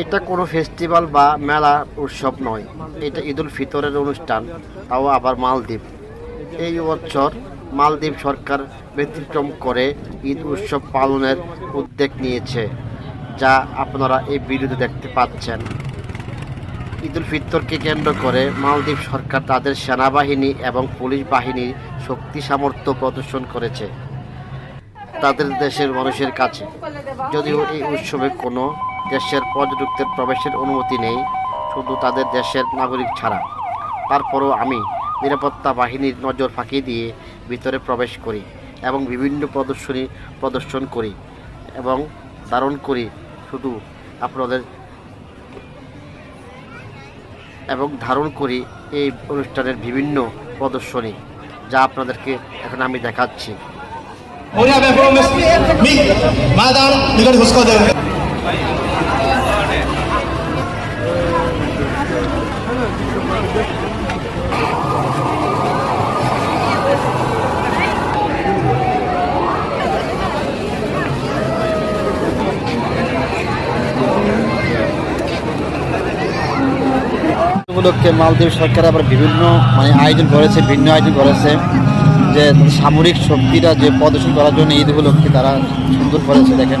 এটা কোনো ফেস্টিভ্যাল বা মেলা উৎসব নয় এটা ঈদুল ফিতরের অনুষ্ঠান, তাও আবার মালদ্বীপ। এই বছর মালদ্বীপ সরকার ব্যতিক্রম করে ঈদ উৎসব পালনের উদ্যোগ নিয়েছে, যা আপনারা এই ভিডিওতে দেখতে পাচ্ছেন। ঈদুল ফিতরকে কেন্দ্র করে মালদ্বীপ সরকার তাদের সেনাবাহিনী এবং পুলিশ বাহিনীর শক্তি সামর্থ্য প্রদর্শন করেছে। তাদের দেশের মানুষের কাছে। যদিও এই উৎসবে কোনো দেশের পর্যটকদের প্রবেশের অনুমতি নেই, শুধু তাদের দেশের নাগরিক ছাড়া। তারপরও আমি নিরাপত্তা বাহিনীর নজর ফাঁকি দিয়ে ভিতরে প্রবেশ করি এবং বিভিন্ন প্রদর্শনী প্রদর্শন করি এবং ধারণ করি শুধু আপনাদের এবং ধারণ করি এই অনুষ্ঠানের বিভিন্ন প্রদর্শনী যা আপনাদেরকে এখন আমি দেখাচ্ছি। উপলক্ষে মালদ্বীপ সরকার আবার বিভিন্ন মানে আয়োজন করেছে ভিন্ন আয়োজন করেছে যে সামরিক শক্তিরা যে প্রদর্শন করার জন্য ঈদ উপলক্ষে তারা সুন্দর করেছে দেখেন।